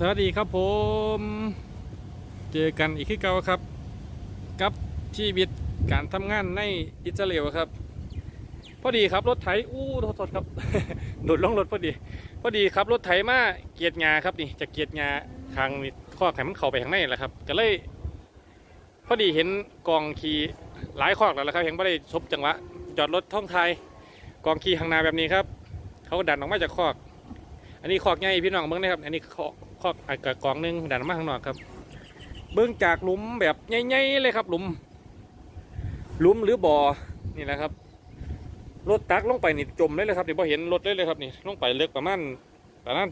สวัสดีครับผม เจอกันอีกที่เก่าครับ กับชีวิตการทำงานในอิสราเอลครับ พอดีครับรถไถอู้ทษโทษครับโดดล่องรถพอดี พอดีครับรถไถมาเกียรติงาครับนี่จะเกียรติงาทางมีข้อแขนมันเข้าไปข้างในแหละครับ ก็เลยพอดีเห็นกองขี่หลายคอแล้วละครับเห็นไม่ได้ชบจังหวะจอดรถท่องไทยกองขี่ข้างหน้าแบบนี้ครับ เขาดันออกมาจากคออันนี้คอกใหญ่พี่น้องเบิ้งนะครับ อันนี้คอก คอกอะกกองหนึงดันมาข้างนอกครับ เบิ้องจากหลุมแบบใหญ่ๆเลยครับ หลุม หลุมหรือบ่อนี่แหละครับรถตักลงไปนี่จมเลยเลยครับนี่พอเห็นรถเลยเลยครับนี่ลงไปเลือกประมาณประมาณ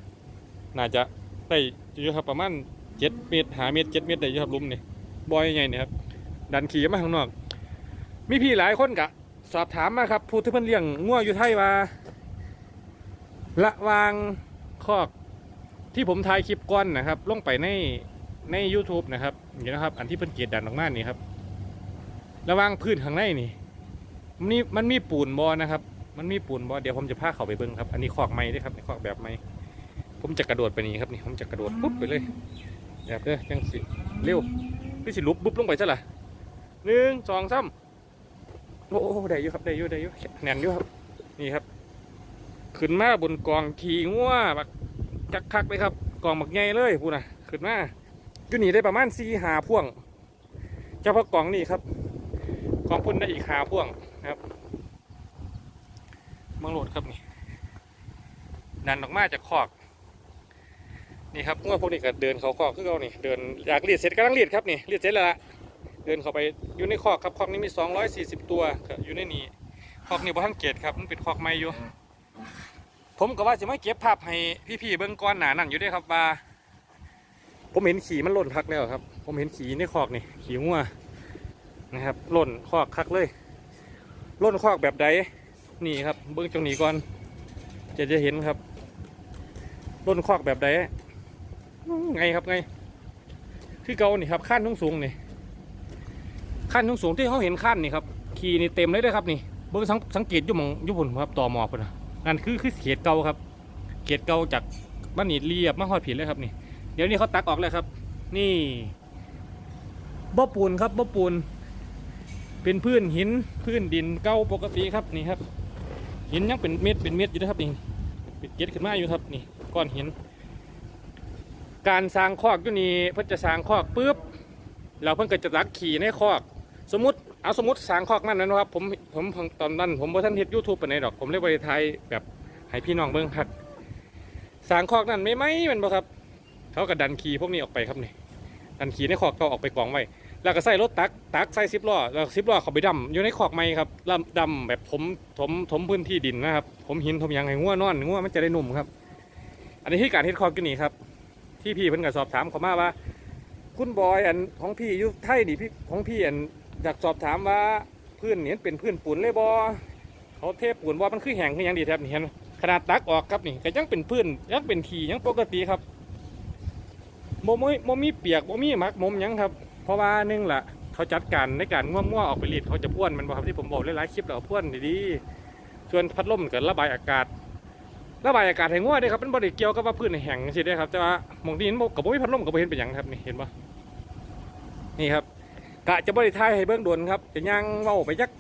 น่าจะได้อยู่ครับประมาณเจ็ดเมตรหาเมตรเจ็ดเมตรได้อยู่ครับหลุมนี่บ่อยใหญ่ๆนี่ยครับดันขี่มาข้างนอก มีพี่หลายคนกะ สอบถามมาครับ ผู้ที่เพิ่นเลี้ยงงัวอยู่ไทยว่าระวางคอก ที่ผมถ่ายคลิปก้อนนะครับ ลงไปในใน YouTube นะครับนี่นะครับ อันที่เพิ่นเกียดดันออกมานี่ครับ ระวางพื้นข้างในนี่ มันมีมันมีปูนบอนะครับ มันมีปูนบอเดี๋ยวผมจะพาเขาไปเบิ้งครับ อันนี้คอกไม้ด้วยครับคอกแบบไม้ผมจะกระโดดไปนี่ครับนี่ผมจะกระโดดปุ๊บไปเลยแบบเด้อจังสิเร็วพี่สิลุบปุ๊บลงไปซะล่ะหนึ่งสองสามโอ้ได้อยู่ครับได้อยู่ได้อยู่แน่นอยู่ครับ นี่ครับ ขึ้นมาบนกองขี่งัวบัก คักคักๆเลยครับกล่องบักใหญ่เลยพูนะขึ้นมาอยู่นี่ได้ประมาณสี่หาพ่วงเฉพาะกล่องนี่ครับกองพุ่นได้อีกหาพ่วงนะครับมืองโหลดครับนี่ดันออกมาจากคอกนี่ครับงัวพวกนี้ก็เดินเขาคอกคือเขานี่เดินอยากเลียดเสร็จกำลังเลียดครับนี่เลียดเสร็จแล้วละเดินเข้าไปอยู่ในคอกครับคอกนี้มี 240 ตัวอยู่ในนี้คอกนี้บ่ทันเกตครับมันเป็นคอกใหม่อยู่ ผมก็ว่าจะไม่เก็บภาพให้พี่ๆเบิ้งก้อนหนานั่นอยู่ด้วยครับว่าผมเห็นขี่มันหล่นคักแล้วครับ ผมเห็นขี่ในคอกนี่ขี่งัวนะครับหล่นคอกคักเลยหล่นคอกแบบใดนี่ครับ เบิ้งตรงนี้ก่อน จะจะเห็นครับหล่นคอกแบบใดไงครับไงที่เกานี่ครับขั้นทุ่งสูงนี่ขั้นทุ่งสูงที่เขาเห็นขั้นนี่ครับขี่นี่เต็มเลยด้วยครับนี่เบิ้งสังสังเกตยู่มงยู่บนครับต่อหมอกพุ่นนะ นั่นคือคือเขตเก่าครับเขตเก่าจากบ้านหนีเรียบมาหอดผิดเลยครับนี่ เดี๋ยวนี้เขาตักออกแล้วครับ นี่บ่อปูนครับบ่อปูน เป็นพื้นหินพื้นดินเก่าปกติครับนี่ครับ หินยังเป็นเม็ดเป็นเม็ดอยู่นะครับนี่เป็นเกล็ดขึ้นมาอยู่ครับนี่ก้อนหิน การสร้างคอกอยู่นี่เพื่อจะสร้างคอกปุ๊บเราเพิ่งเก็จะตักขี่ในคอก สมมติ เอาสมมติสางคอกนั่นนะครับผมผมตอนนั้นผมบ่ท่านเฮ็ดยูทูบปานดดอก ผมเลยบริไทยแบบให้พี่น้องเบิ่งครับสางคอกนั่นไม่ไหมมันบ่ครับ เขาก็ดันขีพวกนี้ออกไปครับนี่ดันขีในคอกเก็ออกไปกองไว้แล้วก็ใส่รถตักตักใส่ซิปล้อแล้วซิปล้อเขาไปดำอยู่ในคอกไม้ครับดำดำแบบถมถมถมพื้นที่ดินนะครับผมหินถมยางให้งัวนอนงัวมันจะได้นุ่มครับ อันนี้ที่การเฮ็ดคอกกันนี่ครับ ที่พี่เพิ่นก็สอบถามเขามาว่า คุณบอยอันของพี่อยู่ไทยนี่พี่ของพี่อัน อยากสอบถามว่าพื้นนี่เป็นพื้นปูนเลยบอเขาเทปูนบอมันคือแห้งคือยังดีแทบนี่เห็นไหมขนาดตักออกครับนี่ก็ยังเป็นพื้นยังเป็นขี่ยังปกติครับโมมีโมมีเปียกโมมีมักมมยังครับ เพราะว่าหนึ่งละเขาจัดการในการง่วงๆออกไปรีดเขาจะพ่วนมันบอครับที่ผมบอกหลายๆคลิปแล้วพ่วนดีๆส่วนพัดลมเก็ระบายอากาศระบายอากาศให้ง่วงด้วยครับเป็นบริเกี่ยวกับว่าพื้นแห้งสิได้ครับแต่ว่ามองที่เห็นบอกกับว่ามีพัดลมกับบ่เห็นเป็นยังครับนี่เห็นปะนี่ครับ กะจะบริทายให้เบิ้องด่วนครับจะย่างเว้าไปยัก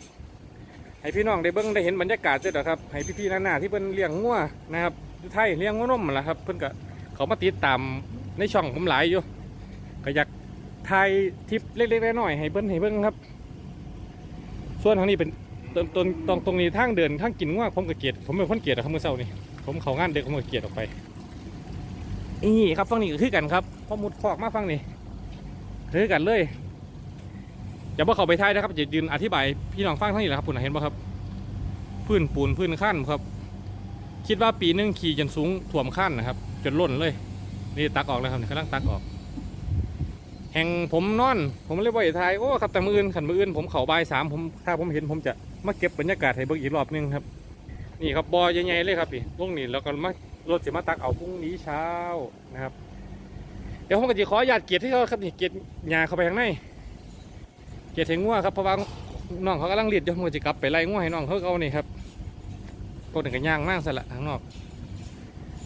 ให้พี่น้องได้เบิ้องได้เห็นบรรยากาศเจ้าเด้อครับให้พี่ๆน้าๆที่เพิ่นเลี้ยงงัวนะครับไทยเลี้ยงงัวนมแหละครับ เพิ่นก็เขามาติดตามในช่องผมหลายอยู่ก็อยากถ่ายทิปเล็กๆน้อยๆให้เพิ่นให้เบิ้งครับ ส่วนทางนี้เป็นตรงตรงตรงตรงนี้ทางเดินทางกินงัวผมก็เกลียดผมเป็นคนเกลียดครับเมื่อเช้านี่ผมเขางานเด็กผมก็เกลียดออกไปนี่ครับฟังนี่ก็คือกันครับพอมุดคอกมาฟังนี่คือกันเลย อย่าว่าเขาไปท้ายนะครับจะยืนอธิบายพี่น้องฟังทั้งนี้แหละครับคุณเห็นป่ะครับ พื้นปูนพื้นขั้นครับ คิดว่าปีนึงขี่จนสูงถ่วมขั้นนะครับ จนล้นเลย นี่ตักออกแล้วครับกำลังตักออก แห่งผมนอน ผมเลยบ่อยทายโอ้ครับแต่มืออื่นขันมืออื่นผมเข่าใบสามผมถ้าผมเห็นผมจะมาเก็บบรรยากาศให้เบิ่งอีกรอบนึงครับ นี่ครับบอใหญ่ๆเลยครับพี่ลงนี่แล้วก็มารถจะมาตักเอาพรุ่งนี้เช้านะครับ เดี๋ยวผมก็จะขออนุญาตเกียรติที่เขาครับนี่เกียรติหญ้าเข้าไปข้างใน เกียรติงัวครับเพราะว่าน้องเขากำลังเรียดยมือจะกลับไปไล่งัวให้น้องเขาเอานี่ครับพวกหนึ่งก็ย่างมากสละข้างนอก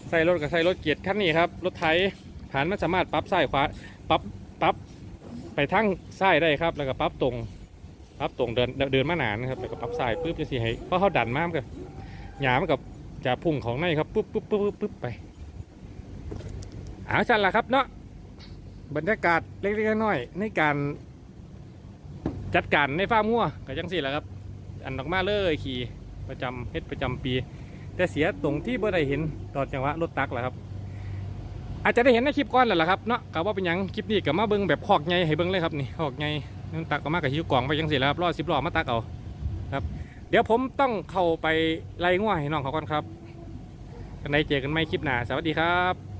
ใส่รถกับใส่รถเกียรติคันนี้ครับรถไถผ่านมันสามารถปรับซ้ายขวาปรับปรับไปทางซ้ายได้ครับ แล้วก็ปรับตรงปรับตรงเดินเดินมาหนานนะครับแล้วก็ปรับซ้ายปุ๊บจะสิให้เพราะเขาดันมากกับหยามันกับจะพุ่งของในครับปุ๊บปุ๊บปุ๊บปุ๊บไปเอาจันละครับเนาะบรรยากาศเล็กๆน้อยๆในการ จัดการในฟาร์มงัวก็จังสี่แหละครับ อันออกมาเลยขี่ประจำเฮ็ดประจำปี แต่เสียตรงที่บ่ได้เห็นตอนจังหวะรถตักแหละครับ อาจจะได้เห็นในคลิปก่อนแหละล่ะครับเนาะก็ว่าเป็นยังคลิปนี้ก็มาเบิ่งแบบขอกใหญ่ให้เบิ่งเลยครับนี่ขอกใหญ่นั่นตักก็มากับหิวกล่องไปจังสี่แล้วครับรอสิบล้อมาตักเอาครับ เดี๋ยวผมต้องเข้าไปไล่งัวให้น้องเขาก่อนครับกันในเจอกันไม่คลิปหน้าสวัสดีครับ